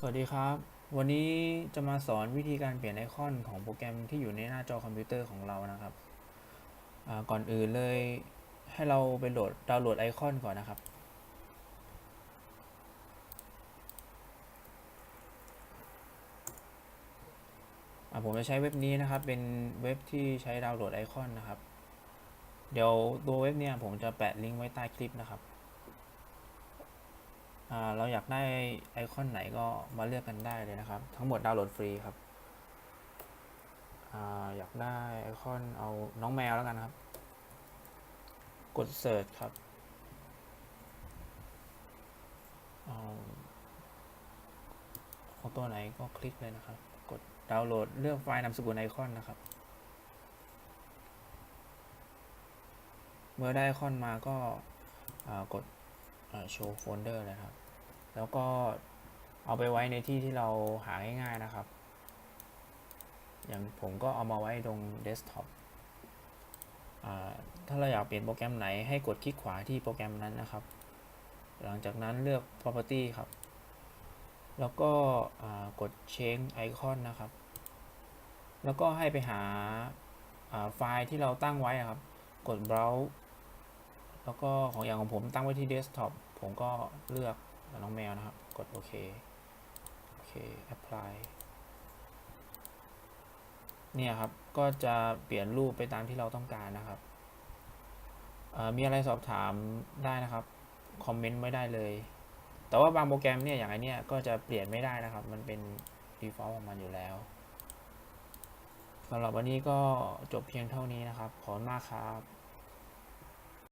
สวัสดีครับ วันนี้จะมาสอนวิธีการเปลี่ยนไอคอนของโปรแกรมที่อยู่ในหน้าจอคอมพิวเตอร์ของเรานะครับ ก่อนอื่นเลยให้เราไปโหลดดาวน์โหลดไอคอนก่อนนะครับ ผมจะใช้เว็บนี้นะครับ เป็นเว็บที่ใช้ดาวน์โหลดไอคอนนะครับ เดี๋ยวตัวเว็บเนี่ยผมจะแปะลิงก์ไว้ใต้คลิปนะครับ เราอยากได้ไอคอนไหนก็มาเลือกกันได้เลยนะครับ ทั้งหมดดาวน์โหลดฟรีครับออยากได้ไอคอนเอาน้องแมวแล้วกันครับ กด Search ครับเอาเอาตัวไหนก็คลิกเลยนะครับ กดดาวน์โหลดเลือกไฟล์นามสกุลไอคอนนะครับ เมื่อได้ไอคอนมาก็ากด โชว์โฟลเดอร์เลยครับ แล้วก็เอาไปไว้ในที่ที่เราหาง่ายๆนะครับ อย่างผมก็เอามาไว้ตรงเดสก์ท็อปถ้าเราอยากเปลี่ยนโปรแกรมไหนให้กดคลิกขวาที่โปรแกรมนั้นนะครับ หลังจากนั้นเลือก property ครับ แล้วก็กด change icon นะครับ แล้วก็ให้ไปหาไฟล์ที่เราตั้งไว้อะครับ กด browse แล้วก็ของอย่างของผมตั้งไว้ที่เดสก์ท็อปผมก็เลือกน้องแมวนะครับ กดโอเค โอเค apply เนี่ยครับ ก็จะเปลี่ยนรูปไปตามที่เราต้องการนะครับมีอะไรสอบถามได้นะครับ คอมเมนต์ไม่ได้เลย แต่ว่าบางโปรแกรมเนี่ย อย่างไอเนี้ยก็จะเปลี่ยนไม่ได้นะครับ มันเป็น default ของมันอยู่แล้วสำหรับวันนี้ก็จบเพียงเท่านี้นะครับ ขอบคุณมากครับ